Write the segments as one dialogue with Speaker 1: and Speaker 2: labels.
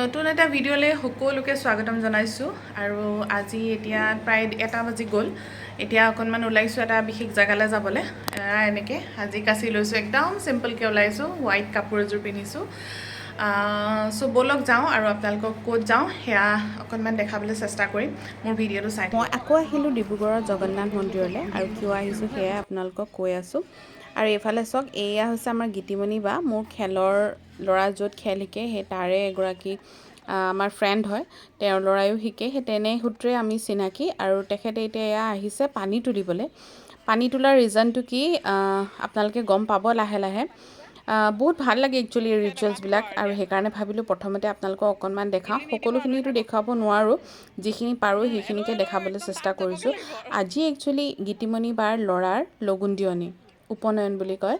Speaker 1: নতুন এটা ভিডিঅ'লৈ সকলোকে স্বাগতম জনাইছোঁ। আৰু আজি এতিয়া প্ৰায় এটা বাজি গ'ল। এতিয়া অকণমান ওলাইছোঁ এটা বিশেষ জেগালৈ যাবলৈ। এনেকৈ আজি কাচি লৈছোঁ একদম চিম্পলকৈ ওলাইছোঁ হোৱাইট কাপোৰ এযোৰ পিন্ধিছোঁ। চ' ব'লক যাওঁ আৰু আপোনালোকক ক'ত যাওঁ সেয়া অকণমান দেখাবলৈ চেষ্টা কৰিম। মোৰ ভিডিঅ'টো চাই
Speaker 2: মই আকৌ আহিলোঁ ডিব্ৰুগড়ৰ জগন্নাথ মন্দিৰলৈ আৰু কিয় আহিছোঁ সেয়াই আপোনালোকক কৈ আছোঁ। আৰু এইফালে চাওক এয়া হৈছে আমাৰ গীতিমণি বা মোৰ খেলৰ ল'ৰা য'ত খেল শিকে, সেই তাৰে এগৰাকী আমাৰ ফ্ৰেণ্ড হয়। তেওঁৰ ল'ৰায়ো শিকে। সেই তেনে সূত্ৰে আমি চিনাকি আৰু তেখেতে এতিয়া এয়া আহিছে পানী তুলিবলৈ। পানী তোলাৰ ৰিজনটো কি? আপোনালোকে গম পাব লাহে লাহে। বহুত ভালো লাগে একচুৱেলি ৰিচুৱেলছবিলাক আৰু সেইকাৰণে ভাবিলোঁ প্ৰথমতে আপোনালোকক অকণমান দেখাওঁ। সকলোখিনিতো দেখুৱাব নোৱাৰোঁ। যিখিনি পাৰোঁ, সেইখিনিকে দেখাবলৈ চেষ্টা কৰিছোঁ। আজি একচুৱেলি গীতিমণি বাৰ ল'ৰাৰ লগুণ দিয়নি। উপনয়ন বুলি কয়।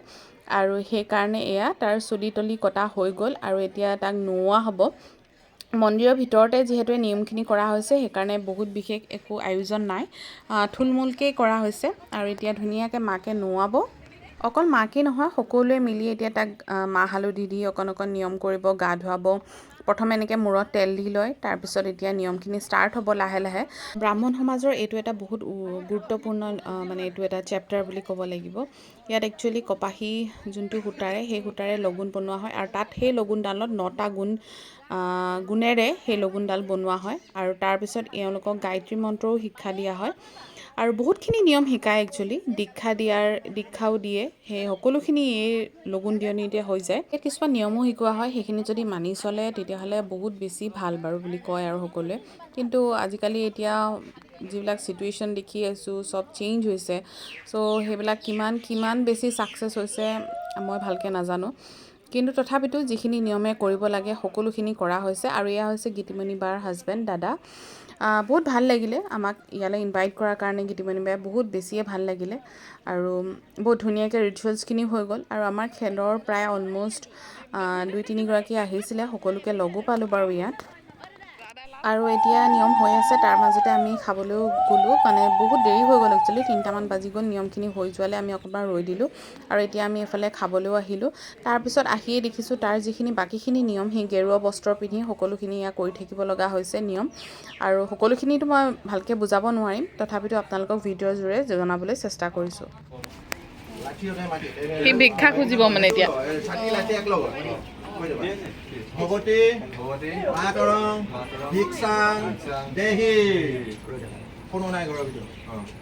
Speaker 2: আৰু সেইকাৰণে এয়া তাৰ চুলি তলি কটা হৈ গ'ল আৰু এতিয়া তাক নোওৱা হ'ব। মন্দিৰৰ ভিতৰতে যিহেতু এই নিয়মখিনি কৰা হৈছে সেইকাৰণে বহুত বিশেষ একো আয়োজন নাই। আ, থুলমূলকৈ কৰা হৈছে আৰু এতিয়া ধুনীয়াকৈ মাকে নোওৱাব। অকল মাকেই নহয় সকলোৱে মিলি এতিয়া তাক মাহ হালধি দি অকণ অকণ নিয়ম কৰিব গা ধুৱাব প্ৰথমে এনেকৈ মূৰত তেল দি লয়, তাৰপিছত এতিয়া নিয়মখিনি ষ্টাৰ্ট হ'ব লাহে লাহে। ব্ৰাহ্মণ সমাজৰ এইটো এটা বহুত গুৰুত্বপূৰ্ণ মানে এইটো এটা চেপ্টাৰ বুলি ক'ব লাগিব। ইয়াত একচুৱেলি কপাহী যোনটো সূতাৰে, সেই সূতাৰে লগুণ বনোৱা হয়, আৰু তাত সেই লগুণডালত নটা গুণ গুণেৰে সেই লগুণডাল বনোৱা হয় আৰু তাৰপিছত এওঁলোকক গায়ত্ৰী মন্ত্ৰও শিক্ষা দিয়া হয়। আৰু বহুতখিনি নিয়ম শিকায় একচুৱেলি দীক্ষা দিয়াৰ দীক্ষাও দিয়ে। সেই সকলোখিনি এই লগুণ দিয়নিতে হৈ যায়। কিছুমান নিয়মো শিকোৱা হয় সেইখিনি যদি মানি চলে তেতিয়াহ'লে বহুত বেছি ভাল বাৰু বুলি কয় আৰু সকলোৱে। কিন্তু আজিকালি এতিয়া যিবিলাক চিটুৱেশ্যন দেখি আছোঁ চব চেঞ্জ হৈছে। চ' সেইবিলাক কিমান কিমান বেছি ছাকচেছ হৈছে মই ভালকৈ নাজানো। কিন্তু তথাপিতো যিখিনি নিয়মে কৰিব লাগে সকলোখিনি কৰা হৈছে আৰু এয়া হৈছে গীতিমণি বাৰ হাজবেণ্ড দাদা। বহুত ভাল লাগিলে আমাক ইয়ালৈ ইনভাইট কৰাৰ কাৰণে গীতিমণি বাই বহুত বেছিয়ে ভাল লাগিলে আৰু বহুত ধুনীয়াকৈ ৰিচুৱেলছখিনি হৈ গ'ল আৰু আমাৰ খেলৰ প্ৰায় অলম'ষ্ট দুই তিনিগৰাকী আহিছিলে সকলোকে লগো পালোঁ বাৰু ইয়াত। আৰু এতিয়া নিয়ম হৈ আছে তাৰ মাজতে আমি খাবলৈও গ'লোঁ। মানে বহুত দেৰি হৈ গ'ল একচুৱেলি তিনিটামান বাজি গ'ল নিয়মখিনি হৈ যোৱালৈ আমি অকণমান ৰৈ দিলোঁ। আৰু এতিয়া আমি এফালে খাবলৈও আহিলোঁ। তাৰপিছত আহিয়ে দেখিছোঁ তাৰ যিখিনি বাকীখিনি নিয়ম সেই গেৰুৱা বস্ত্ৰ পিন্ধি সকলোখিনি ইয়াত কৰি থাকিব লগা হৈছে নিয়ম। আৰু সকলোখিনিতো মই ভালকৈ বুজাব নোৱাৰিম। তথাপিতো আপোনালোকক ভিডিঅ'ৰ যোৰে জনাবলৈ চেষ্টা কৰিছোঁ।
Speaker 1: সি ভিক্ষা খুজিব মানে এতিয়া।
Speaker 3: ভগৱতী মাতৰং ভিক্ষাং দেহি। কোনো নাই ঘৰৰ ভিতৰত।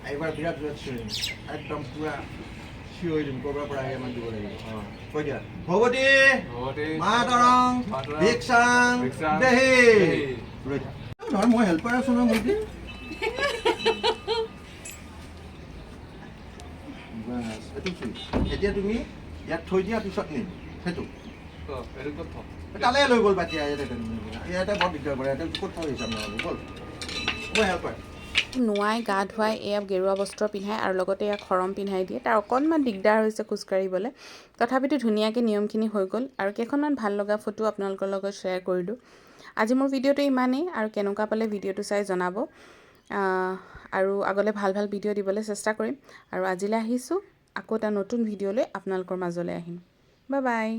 Speaker 3: এইবাৰ বিৰাট বিৰাট চিঞৰিম একদম পূৰা চিঞৰি দিম ক'ৰবাৰ পৰা আহি আমাক দিব লাগিব। কৈ দিয়া। ভগৱতী মাতৰং ভিক্ষাং দেহি। নহয় মই হেল্পাৰ আছোঁ নহয় এইটো এতিয়া তুমি ইয়াত থৈ দিয়া পিছত নিম। সেইটো।
Speaker 2: নোৱাই গা ধুৱাই এয়া গেৰুৱা বস্ত্ৰ পিন্ধাই আৰু লগতে ইয়াক খৰম পিন্ধাই দিয়ে তাৰ অকণমান দিগদাৰ হৈছে খোজকাঢ়িবলৈ তথাপিতো ধুনীয়াকৈ নিয়মখিনি হৈ গ'ল আৰু কেইখনমান ভাল লগা ফটো আপোনালোকৰ লগত শ্বেয়াৰ কৰিলোঁ আজি মোৰ ভিডিঅ'টো ইমানেই আৰু কেনেকুৱা পালে ভিডিঅ'টো চাই জনাব আৰু আগলৈ ভাল ভাল ভিডিঅ' দিবলৈ চেষ্টা কৰিম আৰু আজিলৈ আহিছোঁ আকৌ এটা নতুন ভিডিঅ' লৈ আপোনালোকৰ মাজলৈ আহিম বাই বাই